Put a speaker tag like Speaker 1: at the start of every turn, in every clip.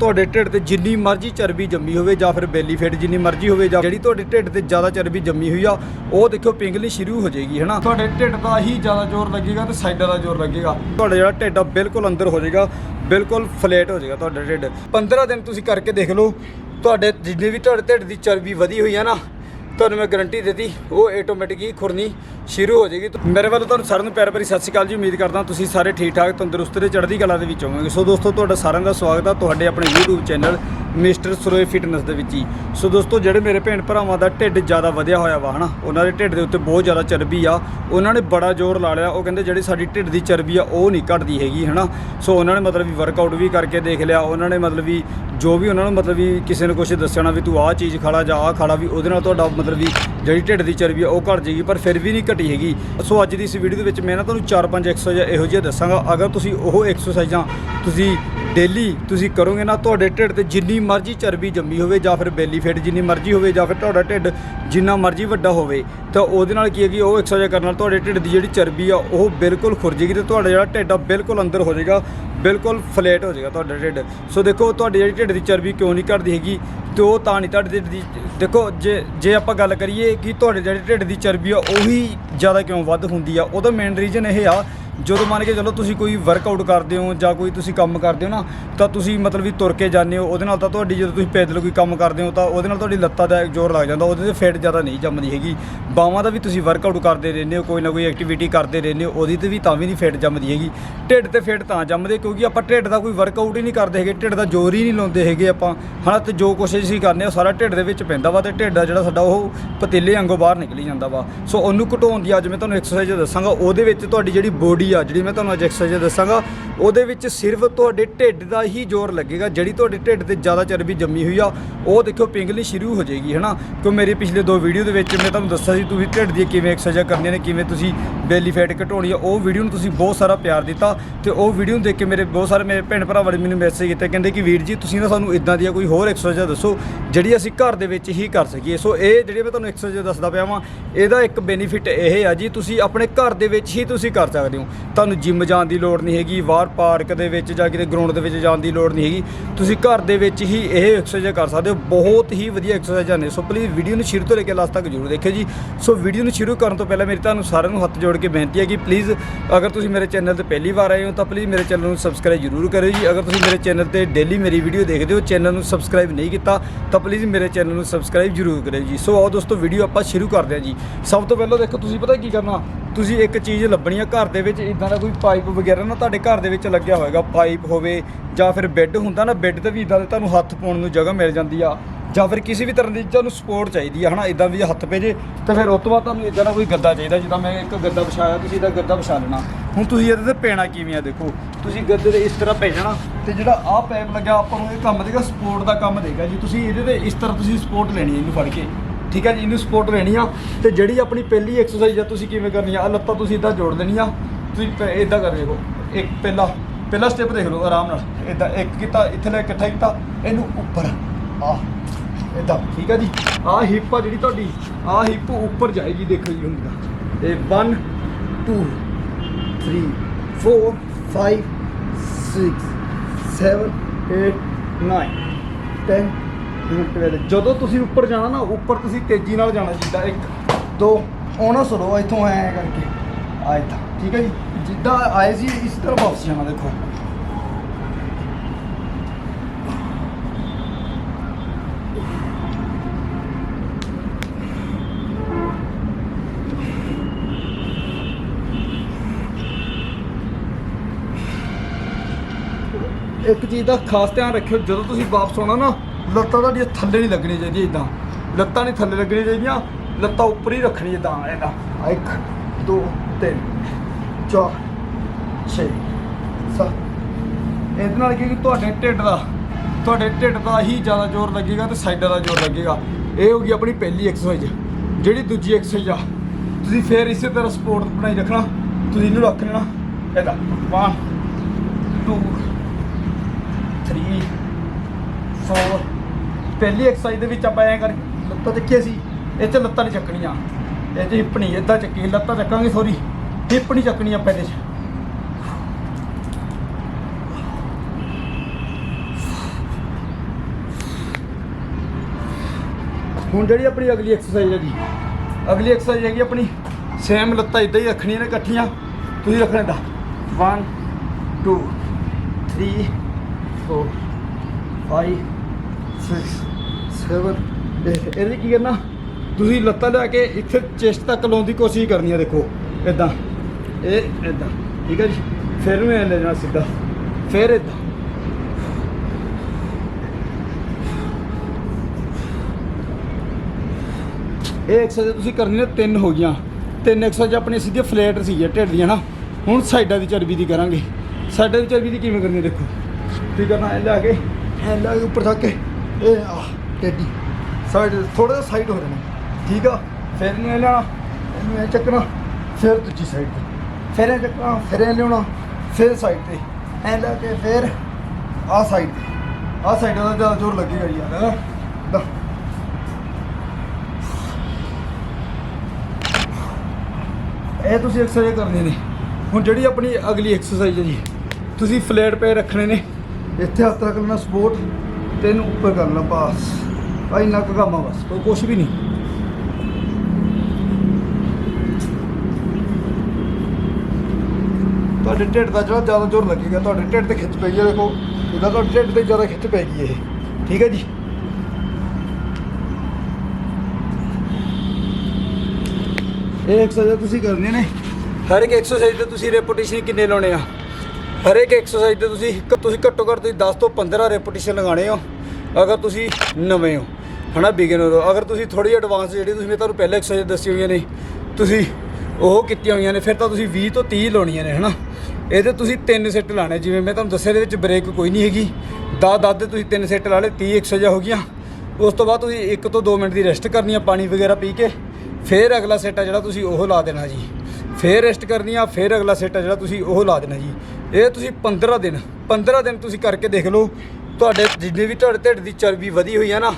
Speaker 1: ਤੁਹਾਡੇ ਢਿੱਡ ਤੇ ਜਿੰਨੀ ਮਰਜ਼ੀ ਚਰਬੀ ਜੰਮੀ ਹੋਵੇ ਜਾਂ ਫਿਰ ਬੈਲੀ ਫੈਟ ਜਿੰਨੀ ਮਰਜ਼ੀ ਹੋਵੇ ਜਾਂ ਜਿਹੜੀ ਤੁਹਾਡੇ ਢਿੱਡ ਤੇ ਜ਼ਿਆਦਾ ਚਰਬੀ ਜੰਮੀ ਹੋਈ ਆ, ਉਹ ਦੇਖੋ ਪਿੰਗਲੀ ਸ਼ੁਰੂ ਹੋ ਜਾਏਗੀ, ਹਨਾ? ਤੁਹਾਡੇ ਢਿੱਡ ਦਾ ਹੀ ਜ਼ਿਆਦਾ ਜ਼ੋਰ ਲੱਗੇਗਾ ਤੇ ਸਾਈਡਾਂ ਦਾ ਜ਼ੋਰ ਲੱਗੇਗਾ। ਤੁਹਾਡਾ ਜਿਹੜਾ ਢਿੱਡ ਆ, ਬਿਲਕੁਲ ਅੰਦਰ ਹੋ ਜਾਏਗਾ, ਬਿਲਕੁਲ ਫਲੇਟ ਹੋ ਜਾਏਗਾ ਤੁਹਾਡਾ ਢਿੱਡ। 15 ਦਿਨ ਤੁਸੀਂ ਕਰਕੇ ਦੇਖ ਲਓ, ਤੁਹਾਡੇ ਜਿੰਨੀ ਵੀ ਤੁਹਾਡੇ ਢਿੱਡ ਦੀ ਚਰਬੀ ਵਧੀ ਹੋਈ ਆ ਨਾ, ਤੁਹਾਨੂੰ ਮੈਂ ਗਾਰੰਟੀ ਦਿੱਤੀ, ਉਹ ਆਟੋਮੈਟਿਕ ਹੀ ਖੁਰਨੀ ਸ਼ੁਰੂ ਹੋ ਜਾਏਗੀ। ਮੇਰੇ ਵੱਲੋਂ ਤੁਹਾਨੂੰ ਸਾਰਿਆਂ ਨੂੰ ਪਿਆਰ ਭਰੀ ਸਤਿ ਸ਼੍ਰੀ ਅਕਾਲ ਜੀ। ਉਮੀਦ ਕਰਦਾ ਤੁਸੀਂ ਸਾਰੇ ਠੀਕ ਠਾਕ, ਤੰਦਰੁਸਤ ਤੇ ਚੜ੍ਹਦੀ ਕਲਾ ਦੇ ਵਿੱਚ ਹੋਵੋਗੇ। ਸੋ ਦੋਸਤੋ, ਤੁਹਾਡਾ ਸਾਰਿਆਂ ਦਾ ਸਵਾਗਤ ਆ ਤੁਹਾਡੇ ਆਪਣੇ YouTube channel mister Saroye fitness ਦੇ ਵਿੱਚ ਹੀ। ਸੋ ਦੋਸਤੋ, ਜਿਹੜੇ ਮੇਰੇ ਭੈਣ ਭਰਾਵਾਂ ਦਾ ਢਿੱਡ ਜ਼ਿਆਦਾ ਵਧਿਆ ਹੋਇਆ ਵਾ, ਹਨਾ, ਉਹਨਾਂ ਦੇ ਢਿੱਡ ਦੇ ਉੱਤੇ ਬਹੁਤ ਜ਼ਿਆਦਾ ਚਰਬੀ ਆ। ਉਹਨਾਂ ਨੇ ਬੜਾ ਜ਼ੋਰ ਲਾ ਲਿਆ। ਉਹ ਕਹਿੰਦੇ ਜਿਹੜੀ ਸਾਡੀ ਢਿੱਡ ਦੀ ਚਰਬੀ ਆ, ਉਹ ਨਹੀਂ ਘਟਦੀ ਹੈਗੀ, ਹਨਾ। ਸੋ ਉਹਨਾਂ ਨੇ ਮਤਲਬ ਵੀ ਵਰਕਆਊਟ ਵੀ ਕਰਕੇ ਦੇਖ ਲਿਆ। ਉਹਨਾਂ ਨੇ ਮਤਲਬ ਵੀ ਜੋ ਵੀ ਉਹਨਾਂ ਨੂੰ ਮਤਲਬ ਵੀ ਕਿਸੇ ਨੇ ਕੁਝ ਦੱਸਣਾ ਵੀ ਤੂੰ ਆਹ ਚੀਜ਼ ਖਾਲਾ ਜਾਂ ਆਹ ਖਾਲਾ ਵੀ ਉਹਦੇ ਨਾਲ ਤੁਹਾਡਾ ਮਤਲਬ ਵੀ ਜਿਹੜੀ ਢਿੱਡ ਦੀ ਚਰਬੀ ਆ, ਉਹ ਘਟ ਜਾਏਗੀ। ਪਰ ਫਿਰ ਵੀ ਨਹੀਂ ਘਟੀ ਹੈਗੀ। ਸੋ ਅੱਜ ਦੀ ਇਸ ਵੀਡੀਓ ਦੇ ਵਿੱਚ ਮੈਂ ਨਾ ਤੁਹਾਨੂੰ 4-5 ਐਕਸਰਸਾਈਜ਼ ਇਹੋ ਜਿਹੀਆਂ ਦੱਸਾਂਗਾ। ਅਗਰ ਤੁਸੀਂ ਉਹ ਐਕਸਰਸਾਈਜ਼ਾਂ ਤੁਸੀਂ ਡੇਲੀ ਤੁਸੀਂ ਕਰੋਗੇ ਨਾ, ਤੁਹਾਡੇ ਢਿੱਡ ਤੇ ਜਿੰਨੀ ਮਰਜ਼ੀ ਚਰਬੀ ਜੰਮੀ ਹੋਵੇ ਜਾਂ ਫਿਰ ਬੇਲੀ ਫੈਟ ਜਿੰਨੀ ਮਰਜ਼ੀ ਹੋਵੇ ਜਾਂ ਫਿਰ ਤੁਹਾਡਾ ਢਿੱਡ ਜਿੰਨਾ ਮਰਜ਼ੀ ਵੱਡਾ ਹੋਵੇ, ਤਾਂ ਉਹਦੇ ਨਾਲ ਕੀ ਹੈ ਕਿ ਉਹ ਐਕਸਰਸਾਈਜ਼ ਕਰਨ ਨਾਲ ਤੁਹਾਡੇ ਢਿੱਡ ਦੀ ਜਿਹੜੀ ਚਰਬੀ ਆ, ਉਹ ਬਿਲਕੁਲ ਖੁਰ ਜਾਏਗੀ ਤੇ ਤੁਹਾਡਾ ਜਿਹੜਾ ਢਿੱਡ ਆ, ਬਿਲਕੁਲ ਅੰਦਰ ਹੋ ਜਾਏਗਾ ਬਿਲਕੁਲ ਫਲੇਟ ਹੋ ਜਾਏਗਾ ਤੁਹਾਡਾ ਢਿੱਡ। ਸੋ ਦੇਖੋ, ਤੁਹਾਡੀ ਜਿਹੜੀ ਢਿੱਡ ਦੀ ਚਰਬੀ ਕਿਉਂ ਨਹੀਂ ਘਟਦੀ ਹੈਗੀ, ਤੇ ਉਹ ਤਾਂ ਨਹੀਂ ਤੁਹਾਡੇ ਢਿੱਡ ਦੀ, ਦੇਖੋ, ਜੇ ਜੇ ਆਪਾਂ ਗੱਲ ਕਰੀਏ ਕਿ ਤੁਹਾਡੇ ਜਿਹੜੇ ਢਿੱਡ ਦੀ ਚਰਬੀ ਆ, ਉਹੀ ਜ਼ਿਆਦਾ ਕਿਉਂ ਵੱਧ ਹੁੰਦੀ ਆ, ਉਹਦਾ ਮੇਨ ਰੀਜ਼ਨ ਇਹ ਆ ਜਦੋਂ ਮੰਨ ਕੇ ਚਲੋ ਤੁਸੀਂ ਕੋਈ ਵਰਕਆਊਟ ਕਰਦੇ ਹੋ ਜਾਂ ਕੋਈ ਤੁਸੀਂ ਕੰਮ ਕਰਦੇ ਹੋ ਨਾ, ਤਾਂ ਤੁਸੀਂ ਮਤਲਬ ਵੀ ਤੁਰ ਕੇ ਜਾਂਦੇ ਹੋ, ਉਹਦੇ ਨਾਲ ਤਾਂ ਤੁਹਾਡੀ ਜਦੋਂ ਤੁਸੀਂ ਪੈਦਲ ਕੋਈ ਕੰਮ ਕਰਦੇ ਹੋ ਤਾਂ ਉਹਦੇ ਨਾਲ ਤੁਹਾਡੀ ਲੱਤਾਂ ਦਾ ਜ਼ੋਰ ਲੱਗ ਜਾਂਦਾ, ਉਹਦੇ ਤੇ ਫੈਟ ਜ਼ਿਆਦਾ ਨਹੀਂ ਜੰਮਦੀ ਹੈਗੀ। ਬਾਹਾਂ ਦਾ ਵੀ ਤੁਸੀਂ ਵਰਕਆਊਟ ਕਰਦੇ ਰਹਿੰਦੇ ਹੋ, ਕੋਈ ਨਾ ਕੋਈ ਐਕਟੀਵਿਟੀ ਕਰਦੇ ਰਹਿੰਦੇ ਹੋ, ਉਹਦੀ ਤੇ ਵੀ ਤਾਂ ਵੀ ਨਹੀਂ ਫੈਟ ਜੰਮਦੀ ਹੈਗੀ। ਢਿੱਡ ਤੇ ਫੈਟ ਤਾਂ ਜੰਮਦੇ, ਕਿਉਂਕਿ ਆਪਾਂ ਢਿੱਡ ਦਾ ਕੋਈ ਵਰਕਆਊਟ ਹੀ ਨਹੀਂ ਕਰਦੇ ਹੈਗੇ, ਢਿੱਡ ਦਾ ਜ਼ੋਰ ਹੀ ਨਹੀਂ ਲਾਉਂਦੇ ਹੈਗੇ ਆਪਾਂ। ਹਨਾ, ਤੇ ਜੋ ਕੁਛ ਅਸੀਂ ਕਰਨੇ ਆ ਸਾਰਾ ਢਿੱਡ ਦੇ ਵਿੱਚ ਪੈਂਦਾ ਵਾ ਤੇ ਢਿੱਡ ਦਾ ਜਿਹੜਾ ਸਾਡਾ ਉਹ ਪਤੀਲੇ ਵਾਂਗੂ ਬਾਹਰ ਨਿਕਲੀ ਜਾਂਦਾ ਵਾ। ਸੋ ਉਹਨੂੰ ਘਟਾਉਣ ਦੀ ਅੱਜ ਮੈਂ ਤੁਹਾਨੂੰ ਐਕਸਰਸਾਈਜ਼ ਦੱਸਾਂਗਾ, ਉਹਦੇ ਵਿੱਚ ਤੁਹਾਡੀ ਜਿਹੜੀ ਬੋਡੀ ਆ, ਜਿਹੜੀ ਮੈਂ ਤੁਹਾਨੂੰ ਅੱਜ ਐਕਸਰਸਾਈਜ਼ ਦੱਸਾਂਗਾ, ਉਹਦੇ ਵਿੱਚ ਸਿਰਫ ਤੁਹਾਡੇ ਢਿੱਡ ਦਾ ਹੀ ਜ਼ੋਰ ਲੱਗੇਗਾ, ਜਿਹੜੀ ਤੁਹਾਡੇ ਢਿੱਡ ਤੇ ਜ਼ਿਆਦਾ ਚਰਬੀ ਜੰਮੀ ਹੋਈ ਆ, ਉਹ ਦੇਖੋ ਪਿੰਗਲੀ ਸ਼ੁਰੂ ਹੋ ਜਾਏਗੀ, ਹਨਾ? ਕਿਉਂ ਮੇਰੀ ਪਿਛਲੇ ਦੋ ਵੀਡੀਓ ਦੇ ਵਿੱਚ ਮੈਂ ਤੁਹਾਨੂੰ ਦੱਸਿਆ ਸੀ, ਤੁਸੀਂ ਢਿੱਡ ਦੀ ਕਿਵੇਂ ਐਕਸਰਸਾਈਜ਼ ਕਰਨੀਆਂ ਨੇ, ਕਿਵੇਂ ਤੁਸੀਂ ਬੈਲੀ ਫੈਟ ਘਟਾਉਣੀ ਆ, ਉਹ ਵੀਡੀਓ ਨੂੰ ਤੁਸੀਂ ਬਹੁਤ ਸਾਰਾ ਪਿਆਰ ਦਿੱਤਾ ਤੇ ਉਹ ਵੀਡੀਓ ਨੂੰ ਦੇਖ ਕੇ ਮੇਰੇ ਬਹੁਤ ਸਾਰੇ ਮੇਰੇ ਭੈਣ ਭਰਾਵਾਂ ਨੇ ਮੈਨੂੰ ਮੈਸੇਜ ਕੀਤੇ, ਕਹਿੰਦੇ ਕਿ ਵੀਰ ਜੀ, ਤੁਸੀਂ ਨਾ ਸਾਨੂੰ ਇਦਾਂ ਦੀਆਂ ਕੋਈ ਹੋਰ ਐਕਸਰਸਾਈਜ਼ ਦੱਸੋ, ਜਿਹੜੀ ਅਸੀਂ ਘਰ ਦੇ ਵਿੱਚ ਹੀ ਕਰ ਸਕੀਏ। ਸੋ ਇਹ ਜਿਹੜੀ ਮੈਂ ਤੁਹਾਨੂੰ ਐਕਸਰਸਾਈਜ਼ ਦੱਸਦਾ ਪਿਆ ਵਾਂ, ਇਹਦਾ ਇੱਕ ਬੈਨੀਫਿਟ ਇਹ ਆ ਜੀ, ਤੁਸੀਂ ਆਪਣੇ ਘਰ ਦੇ ਵਿੱਚ ਹੀ ਤੁਸੀਂ ਕਰ ਸਕਦੇ ਹੋ। ਤੁਹਾਨੂੰ ਜਿਮ ਜਾਣ ਦੀ ਲੋੜ ਨਹੀਂ ਹੈਗੀ, ਬਾਹਰ ਪਾਰਕ ਦੇ ਵਿੱਚ ਜਾਂ ਕਿਤੇ ਗਰਾਊਂਡ ਦੇ ਵਿੱਚ ਜਾਣ ਦੀ ਲੋੜ ਨਹੀਂ ਹੈਗੀ। ਤੁਸੀਂ ਘਰ ਦੇ ਵਿੱਚ ਹੀ ਇਹ ਐਕਸਰਸਾਈਜ਼ ਕਰ ਸਕਦੇ ਹੋ। ਬਹੁਤ ਹੀ ਵਧੀਆ ਐਕਸਰਸਾਈਜ਼ਾਂ ਨੇ ਸੋ ਪਲੀਜ਼ ਵੀਡੀਓ ਨੂੰ ਸ਼ੁਰੂ ਤੋਂ ਲੈ ਕੇ ਲਾਸਟ ਤੱਕ ਜ਼ਰੂਰ ਦੇਖਿਓ ਜੀ। ਸੋ ਵੀਡੀਓ ਨੂੰ ਸ਼ੁਰੂ ਕਰਨ ਤੋਂ ਪਹਿਲਾਂ ਮੇਰੀ ਤੁਹਾਨੂੰ ਸਾਰਿਆਂ ਨੂੰ ਹੱਥ ਜੋੜ ਕੇ ਬੇਨਤੀ ਹੈ ਕਿ ਪਲੀਜ਼ ਅਗਰ ਤੁਸੀਂ ਮੇਰੇ ਚੈਨਲ ਤੇ ਪਹਿਲੀ ਵਾਰ ਆਏ ਹੋ ਤਾਂ ਪਲੀਜ਼ ਮੇਰੇ ਚੈਨਲ ਨੂੰ ਸਬਸਕ੍ਰਾਈਬ ਜ਼ਰੂਰ ਕਰਿਓ ਜੀ। ਅਗਰ ਤੁਸੀਂ ਮੇਰੇ ਚੈਨਲ ਤੇ ਡੇਲੀ ਮੇਰੀ ਵੀਡੀਓ ਦੇਖਦੇ ਹੋ ਚੈਨਲ ਨੂੰ ਸਬਸਕ੍ਰਾਈਬ ਨਹੀਂ ਕੀਤਾ ਤਾਂ ਪਲੀਜ਼ ਮੇਰੇ ਚੈਨਲ ਨੂੰ ਸਬਸਕ੍ਰਾਈਬ ਜ਼ਰੂਰ ਕਰਿਓ ਜੀ। ਸੋ ਆਓ ਦੋਸਤੋ ਵੀਡੀਓ ਆਪਾਂ ਸ਼ੁਰੂ ਕਰਦੇ ਹਾਂ ਜੀ। ਸਭ ਤੋਂ ਪਹਿਲਾਂ ਦੇਖੋ, ਤੁਸੀਂ ਪਤਾ ਕੀ ਕਰਨਾ? ਤੁਸੀਂ ਇੱਕ ਚੀਜ਼ ਲੱਭਣੀ ਆ ਘਰ ਦੇ ਵਿੱਚ ਇਦਾਂ ਦਾ ਕੋਈ ਪਾਈਪ ਵਗੈਰਾ ਨਾ ਤੁਹਾਡੇ ਘਰ ਦੇ ਵਿੱਚ ਲੱਗਿਆ ਹੋਏਗਾ, ਪਾਈਪ ਹੋਵੇ ਜਾਂ ਫਿਰ ਬੈੱਡ ਹੁੰਦਾ ਨਾ, ਬੈੱਡ ਤੇ ਵੀ ਇਦਾਂ ਦੇ ਤੁਹਾਨੂੰ ਹੱਥ ਪਾਉਣ ਨੂੰ ਜਗ੍ਹਾ ਮਿਲ ਜਾਂਦੀ ਆ, ਜਾਂ ਫਿਰ ਕਿਸੇ ਵੀ ਤਰ੍ਹਾਂ ਦੀ ਤੁਹਾਨੂੰ ਸਪੋਰਟ ਚਾਹੀਦੀ ਆ, ਹਨਾ ਇਦਾਂ ਵੀ ਹੱਥ ਭੇਜੇ ਤਾਂ ਫਿਰ ਉਸ ਤੋਂ ਬਾਅਦ ਤੁਹਾਨੂੰ ਇਦਾਂ ਦਾ ਕੋਈ ਗੱਦਾ ਚਾਹੀਦਾ, ਜਿੱਦਾਂ ਮੈਂ ਇੱਕ ਗੱਦਾ ਵਿਛਾਇਆ, ਤੁਸੀਂ ਇਹਦਾ ਗੱਦਾ ਵਿਛਾ ਲੈਣਾ। ਹੁਣ ਤੁਸੀਂ ਇਹਦੇ ਤੇ ਪੈਣਾ ਕਿਵੇਂ ਆ ਦੇਖੋ, ਤੁਸੀਂ ਗੱਦੇ 'ਤੇ ਇਸ ਤਰ੍ਹਾਂ ਪੈ ਜਾਣਾ, ਤੇ ਜਿਹੜਾ ਆਹ ਪਾਈਪ ਲੱਗਾ ਆਪਾਂ ਨੂੰ ਇਹ ਕੰਮ ਦੇਗਾ ਸਪੋਰਟ ਦਾ ਕੰਮ ਦੇਗਾ ਜੀ। ਤੁਸੀਂ ਇਹਦੇ ਤੇ ਇਸ ਤਰ੍ਹਾਂ ਤੁਸੀਂ ਸਪੋਰਟ ਲੈਣੀ ਹੈ ਇਹਨੂੰ ਫੜ ਕੇ, ਠੀਕ ਹੈ ਜੀ? ਇਹਨੂੰ ਸਪੋਰਟ ਲੈਣੀ ਆ, ਤੇ ਜਿਹੜੀ ਆਪਣੀ ਪਹਿਲੀ ਐਕਸਰਸਾਈਜ਼ ਆ, ਤੁਸੀਂ ਕਿਵੇਂ ਕਰਨੀ ਆ? ਆਹ ਲੱਤਾਂ ਤੁਸੀਂ ਇਦਾਂ ਜੋੜ ਲੈਣੀਆਂ ਤੁਸੀਂ ਇਦਾਂ ਕਰ ਦੇਖੋ ਇੱਕ ਪਹਿਲਾ ਪਹਿਲਾ ਸਟੈਪ ਦੇਖ ਲਓ ਆਰਾਮ ਨਾਲ। ਇਦਾਂ ਇੱਕ ਕੀਤਾ, ਇੱਥੇ ਲੈ ਇਕੱਠਾ ਕੀਤਾ, ਇਹਨੂੰ ਉੱਪਰ। ਆ ਇਦਾਂ ਠੀਕ ਹੈ ਜੀ? ਆਹ ਹਿੱਪ ਆ ਜਿਹੜੀ ਤੁਹਾਡੀ, ਆਹ ਹਿੱਪ ਉੱਪਰ ਜਾਏਗੀ, ਦੇਖੋ ਜੀ ਹੁਣ ਦਾ ਇਹ 1 2 3 4 5 6 7 8 9 10 ਮਿੰਟ ਵੇਲੇ ਜਦੋਂ ਤੁਸੀਂ ਉੱਪਰ ਜਾਣਾ ਨਾ, ਉੱਪਰ ਤੁਸੀਂ ਤੇਜ਼ੀ ਨਾਲ ਜਾਣਾ ਜਿੱਦਾਂ ਇੱਕ, ਦੋ ਆਉਣਾ ਸੁਣੋ, ਇੱਥੋਂ ਐ ਕਰਕੇ। ਆ ਇੱਦਾਂ ਠੀਕ ਹੈ ਜੀ? ਜਿੱਦਾਂ ਆਏ ਸੀ, ਇਸ ਤਰ੍ਹਾਂ ਵਾਪਸ ਜਾਣਾ ਦੇਖੋ। ਇੱਕ ਚੀਜ਼ ਦਾ ਖਾਸ ਧਿਆਨ ਰੱਖਿਓ, ਜਦੋਂ ਤੁਸੀਂ ਵਾਪਸ ਆਉਣਾ ਨਾ, ਲੱਤਾਂ ਤੁਹਾਡੀਆਂ ਥੱਲੇ ਨਹੀਂ ਲੱਗਣੀ ਚਾਹੀਦੀ ਇਦਾਂ ਲੱਤਾਂ ਨਹੀਂ ਥੱਲੇ ਲੱਗਣੀ ਚਾਹੀਦੀਆਂ, ਲੱਤਾਂ ਉੱਪਰ ਹੀ ਰੱਖਣੀ ਇਦਾਂ ਇਦਾਂ ਇੱਕ, ਦੋ ਤਿੰਨ, ਚਾਰ, ਛੇ, ਸੱਤ। ਇਹਦੇ ਨਾਲ ਕੀ ਕਿ ਤੁਹਾਡੇ ਢਿੱਡ ਦਾ, ਤੁਹਾਡੇ ਢਿੱਡ ਦਾ ਹੀ ਜ਼ਿਆਦਾ ਜ਼ੋਰ ਲੱਗੇਗਾ ਤੇ ਸਾਈਡਾਂ ਦਾ ਜ਼ੋਰ ਲੱਗੇਗਾ। ਇਹ ਹੋ ਗਈ ਆਪਣੀ ਪਹਿਲੀ ਐਕਸਰਸਾਈਜ਼ ਜਿਹੜੀ ਦੂਜੀ ਐਕਸਰਸਾਈਜ਼ ਆ। ਤੁਸੀਂ ਫੇਰ ਇਸੇ ਤਰ੍ਹਾਂ ਸਪੋਰਟ ਬਣਾਈ ਰੱਖਣਾ, ਤੁਸੀਂ ਇਹਨੂੰ ਰੱਖ ਲੈਣਾ। ਇਹਦਾ 1 2 3 4 ਪਹਿਲੀ ਐਕਸਰਸਾਈਜ਼ ਦੇ ਵਿੱਚ ਆਪਾਂ ਐਂ ਕਰ, ਲੱਤਾਂ ਚੱਕੀਆਂ ਸੀ ਇਹ ਚ ਲੱਤਾਂ ਨਹੀਂ ਚੱਕਣੀਆਂ। ਇਹ ਚ ਹਿੱਪ ਨਹੀਂ ਇਦਾਂ ਚੱਕੀ ਲੱਤਾਂ ਚੱਕਾਂਗੇ ਸੌਰੀ ਡਿਪ ਨਹੀਂ ਚੱਕਣੀ ਆਪਾਂ ਇਹਦੇ 'ਚ। ਹੁਣ ਜਿਹੜੀ ਆਪਣੀ ਅਗਲੀ ਐਕਸਰਸਾਈਜ਼ ਹੈਗੀ, ਅਗਲੀ ਐਕਸਰਸਾਈਜ਼ ਹੈਗੀ ਆਪਣੀ ਸੇਮ ਲੱਤਾਂ ਇਦਾਂ ਹੀ ਰੱਖਣੀਆਂ ਨੇ ਇਕੱਠੀਆਂ। ਤੁਸੀਂ ਰੱਖਣਾ ਦਾ 1 2 3 4 5 6 7 ਇਹਦੇ ਕੀ ਕਰਨਾ? ਤੁਸੀਂ ਲੱਤਾਂ ਲੈ ਕੇ ਇੱਥੇ ਚੇਸਟ ਤੱਕ ਲਾਉਣ ਦੀ ਕੋਸ਼ਿਸ਼ ਕਰਨੀ ਹੈ ਦੇਖੋ ਇਦਾਂ ਇਹ ਇਦਾਂ ਠੀਕ ਹੈ ਜੀ? ਫਿਰ ਨੂੰ ਐ ਲੈ ਜਾਣਾ ਸਿੱਧਾ। ਫਿਰ ਇਦਾਂ ਇਹ ਐਕਸਰਸਾਈਜ਼ ਤੁਸੀਂ ਕਰਨੀ ਨੇ, ਤਿੰਨ ਹੋ ਗਈਆਂ। ਤਿੰਨ ਐਕਸਰਸਾਈਜ਼ ਆਪਣੀ ਸਿੱਧੀ ਫਲੈਟ ਸੀ ਢਿੱਡ ਦੀਆਂ ਨਾ। ਹੁਣ ਸਾਈਡਾਂ ਦੀ ਚਰਬੀ ਦੀ ਕਰਾਂਗੇ। ਸਾਈਡਾਂ ਦੀ ਚਰਬੀ ਦੀ ਕਿਵੇਂ ਕਰਨੀ ਹੈ ਦੇਖੋ। ਕੀ ਕਰਨਾ, ਇਹ ਲਾ ਕੇ, ਇਹ ਲਾ ਕੇ ਉੱਪਰ ਤੱਕ ਇਹ ਆ ਟੇਡੀ ਸਾਈਡ ਥੋੜਾ ਜਿਹਾ ਸਾਈਡ ਹੋ ਜਾਣਾ। ਠੀਕ ਆ? ਫਿਰ ਨੂੰ ਇਹ ਲੈਣਾ, ਇਹਨੂੰ ਇਹ ਚੱਕਣਾ। ਫਿਰ ਦੂਜੀ ਸਾਈਡ ਫਿਰ ਇਹ ਚੱਕਣਾ ਫਿਰ ਇਹ ਲਿਆਉਣਾ, ਫਿਰ ਸਾਈਡ ਤੇ। ਐ ਲਾ ਕੇ ਫਿਰ ਆ ਸਾਈਡ ਤੇ। ਆ ਸਾਈਡ ਦਾ ਜ਼ਿਆਦਾ ਜ਼ੋਰ ਲੱਗੇਗਾ ਯਾਰ। ਦਾ ਇਹ ਤੁਸੀਂ ਐਕਸਰਸਾਈਜ਼ ਕਰਨੀ ਨੇ। ਹੁਣ ਜਿਹੜੀ ਆਪਣੀ ਅਗਲੀ ਐਕਸਰਸਾਈਜ਼ ਹੈ ਜੀ, ਤੁਸੀਂ ਫਲੈਟ ਪੈ ਰੱਖਣੇ ਨੇ। ਇੱਥੇ ਹੱਥ ਰੱਖ ਲੈਣਾ ਸਪੋਰਟ ਤੇ ਇਹਨੂੰ ਉੱਪਰ ਕਰਨਾ ਪਾਸ ਆ ਇੰਨਾ ਕੁ ਕੰਮ ਆ ਬਸ, ਕੋਈ ਕੁਛ ਵੀ ਨਹੀਂ। ਤੁਹਾਡੇ ਢਿੱਡ ਦਾ ਜਿਹੜਾ ਜ਼ਿਆਦਾ ਜ਼ੋਰ ਲੱਗੇਗਾ, ਤੁਹਾਡੇ ਢਿੱਡ ਤੇ ਖਿੱਚ ਪਈ ਹੈ, ਦੇਖੋ। ਇਹਦਾ ਤੁਹਾਡੇ ਢਿੱਡ ਤੇ ਜ਼ਿਆਦਾ ਖਿੱਚ ਪੈ ਗਈ ਇਹ। ਠੀਕ ਹੈ ਜੀ? ਇਹ ਐਕਸਰਸਾਈਜ਼ ਤੁਸੀਂ ਕਰਨੀਆਂ ਨੇ। ਹਰ ਇੱਕ ਐਕਸਰਸਾਈਜ਼ ਤੇ ਤੁਸੀਂ ਰੈਪੀਟੀਸ਼ਨ ਕਿੰਨੇ ਲਾਉਣੇ ਆ? ਹਰ ਇੱਕ ਐਕਸਰਸਾਈਜ਼ ਤੇ ਤੁਸੀਂ ਤੁਸੀਂ ਘੱਟੋ ਘੱਟ ਤੁਸੀਂ 10 ਤੋਂ 15 ਰੈਪੀਟੀਸ਼ਨ ਲਗਾਣੇ ਹੋ, ਅਗਰ ਤੁਸੀਂ ਨਵੇਂ ਹੋ। ਹਨਾ ਬਿਗਨਰ ਹੋ। ਅਗਰ ਤੁਸੀਂ ਥੋੜੀ ਐਡਵਾਂਸ ਜਿਹੜੀ ਤੁਸੀਂ ਮੈਂ ਤੁਹਾਨੂੰ ਪਹਿਲਾਂ ਐਕਸਰਸਾਈਜ਼ ਦੱਸੀ ਹੋਈਆਂ ਨੇ, ਤੁਸੀਂ ਉਹ ਕੀਤੀਆਂ ਹੋਈਆਂ ਨੇ, ਫਿਰ ਤਾਂ ਤੁਸੀਂ 20 ਤੋਂ 30 ਲਾਉਣੀਆਂ ਨੇ, ਹਨਾ? ਇਹਦੇ ਤੁਸੀਂ ਤਿੰਨ ਸੈੱਟ ਲਾਣੇ ਜਿਵੇਂ ਮੈਂ ਤੁਹਾਨੂੰ ਦੱਸਿਆ ਇਹਦੇ ਵਿੱਚ ਬ੍ਰੇਕ ਕੋਈ ਨਹੀਂ ਹੈਗੀ। 10 10 ਦੇ ਤੁਸੀਂ ਤਿੰਨ ਸੈੱਟ ਲਾ ਲਏ 30 ਐਕਸਰਸਾਈਜ਼ ਹੋ ਗਈਆਂ। ਉਸ ਤੋਂ ਬਾਅਦ ਤੁਸੀਂ 1 ਤੋਂ 2 ਮਿੰਟ ਦੀ ਰੈਸਟ ਕਰਨੀ ਆ, ਪਾਣੀ ਵਗੈਰਾ ਪੀ ਕੇ। ਫਿਰ ਅਗਲਾ ਸੈੱਟ ਆ ਜਿਹੜਾ ਤੁਸੀਂ ਉਹ ਲਾ ਦੇਣਾ ਜੀ। ਫਿਰ ਰੈਸਟ ਕਰਨੀ ਆ, ਫਿਰ ਅਗਲਾ ਸੈੱਟ ਆ ਜਿਹੜਾ ਤੁਸੀਂ ਉਹ ਲਾ ਦੇਣਾ ਜੀ। ਇਹ ਤੁਸੀਂ 15 ਦਿਨ 15 ਦਿਨ ਤੁਸੀਂ ਕਰਕੇ ਦੇਖ ਲਓ। ਤੁਹਾਡੇ ਜਿੰਨੇ ਵੀ ਤੁਹਾਡੇ ਢਿੱਡ ਦੀ ਚਰਬੀ ਵਧੀ ਹੋਈ ਆ ਨਾ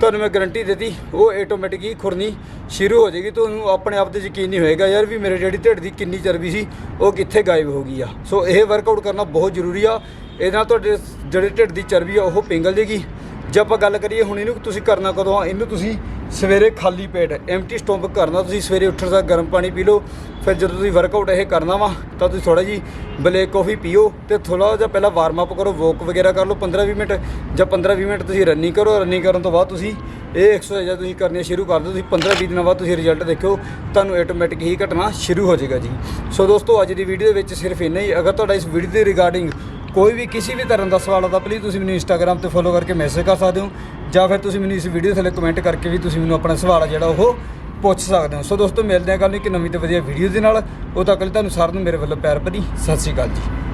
Speaker 1: ਤੁਹਾਨੂੰ ਮੈਂ ਗਾਰੰਟੀ ਦਿੱਤੀ, ਉਹ ਆਟੋਮੈਟਿਕ ਹੀ ਖੁਰਨੀ ਸ਼ੁਰੂ ਹੋ ਜਾਏਗੀ, ਤੁਹਾਨੂੰ ਆਪਣੇ ਆਪ ਤੇ ਯਕੀਨ ਨਹੀਂ ਹੋਏਗਾ ਯਾਰ ਵੀ ਮੇਰੇ ਜਿਹੜੀ ਢਿੱਡ ਦੀ ਕਿੰਨੀ ਚਰਬੀ ਸੀ, ਉਹ ਕਿੱਥੇ ਗਾਇਬ ਹੋ ਗਈ ਆ। ਸੋ ਇਹ ਵਰਕਆਊਟ ਕਰਨਾ ਬਹੁਤ ਜ਼ਰੂਰੀ ਆ। ਇਹਦੇ ਨਾਲ ਤੁਹਾਡੇ ਜਿਹੜੇ ਢਿੱਡ ਦੀ ਚਰਬੀ ਆ, ਉਹ ਪਿੰਗਲ ਜੇਗੀ ਜੇ ਆਪਾਂ ਗੱਲ ਕਰੀਏ ਹੁਣ ਇਹਨੂੰ ਤੁਸੀਂ ਕਰਨਾ ਕਦੋਂ ਆ, ਇਹਨੂੰ ਤੁਸੀਂ ਸਵੇਰੇ ਖਾਲੀ ਪੇਟ ਐਮਟੀ ਸਟੋਮਕ ਕਰਨਾ ਤੁਸੀਂ ਸਵੇਰੇ ਉੱਠਣ ਦਾ ਗਰਮ ਪਾਣੀ ਪੀ ਲਓ, ਫਿਰ ਜਦੋਂ ਤੁਸੀਂ ਵਰਕਆਊਟ ਇਹ ਕਰਨਾ ਵਾ, ਤਾਂ ਤੁਸੀਂ ਥੋੜਾ ਜੀ ਬਲੈਕ ਕਾਫੀ ਪੀਓ ਤੇ ਥੋੜਾ ਜਿਹਾ ਪਹਿਲਾਂ ਵਾਰਮ ਅਪ ਕਰੋ ਵੋਕ ਵਗੈਰਾ ਕਰ ਲਓ 15-20 ਮਿੰਟ ਜਾਂ 15-20 ਮਿੰਟ ਤੁਸੀਂ ਰਨਿੰਗ ਕਰੋ ਰਨਿੰਗ ਕਰਨ ਤੋਂ ਬਾਅਦ ਤੁਸੀਂ ਇਹ ਐਕਸਰਸਾਈਜ਼ਾਂ ਤੁਸੀਂ ਕਰਨੀਆਂ ਸ਼ੁਰੂ ਕਰ ਦਿਓ, ਤੁਸੀਂ 15-20 ਦਿਨਾਂ ਬਾਅਦ ਤੁਸੀਂ ਰਿਜ਼ਲਟ ਦੇਖਿਓ, ਤੁਹਾਨੂੰ ਆਟੋਮੈਟਿਕ ਹੀ ਘਟਣਾ ਸ਼ੁਰੂ ਹੋ ਜਾਏਗਾ ਜੀ। ਸੋ ਦੋਸਤੋ, ਅੱਜ ਦੀ ਵੀਡੀਓ ਦੇ ਵਿੱਚ ਸਿਰਫ ਇੰਨਾ ਹੀ, ਅਗਰ ਤੁਹਾਡਾ ਇਸ ਵੀਡੀਓ ਦੇ ਰਿਗਾਰਡਿੰਗ ਕੋਈ ਵੀ ਕਿਸੇ ਵੀ ਤਰ੍ਹਾਂ ਦਾ ਸਵਾਲ ਆਦਾ ਪਲੀਜ਼ ਤੁਸੀਂ ਮੈਨੂੰ ਇੰਸਟਾਗ੍ਰam ਤੇ ਫੋਲੋ ਕਰਕੇ ਮੈਸੇਜ ਕਰ ਸਕਦੇ ਹੋ। ਜਾਂ ਫਿਰ ਤੁਸੀਂ ਮੈਨੂੰ ਇਸ ਵੀਡੀਓ ਥੱਲੇ ਕਮੈਂਟ ਕਰਕੇ ਵੀ ਤੁਸੀਂ ਮੈਨੂੰ ਆਪਣਾ ਸਵਾਲ ਆ ਜਿਹੜਾ ਉਹ ਪੁੱਛ ਸਕਦੇ ਹੋ। ਸੋ ਦੋਸਤੋ, ਮਿਲਦੇ ਹਾਂ ਕੱਲ੍ਹ ਨੂੰ ਇੱਕ ਨਵੀਂ ਤੇ ਵਧੀਆ ਵੀਡੀਓ ਦੇ ਨਾਲ। ਉਹ ਤੱਕ ਲਈ ਤੁਹਾਨੂੰ ਸਾਰਿਆਂ ਨੂੰ ਮੇਰੇ ਵੱਲੋਂ ਪਿਆਰ ਭਰੀ ਸਤਿ ਸ਼੍ਰੀ ਅਕਾਲ ਜੀ।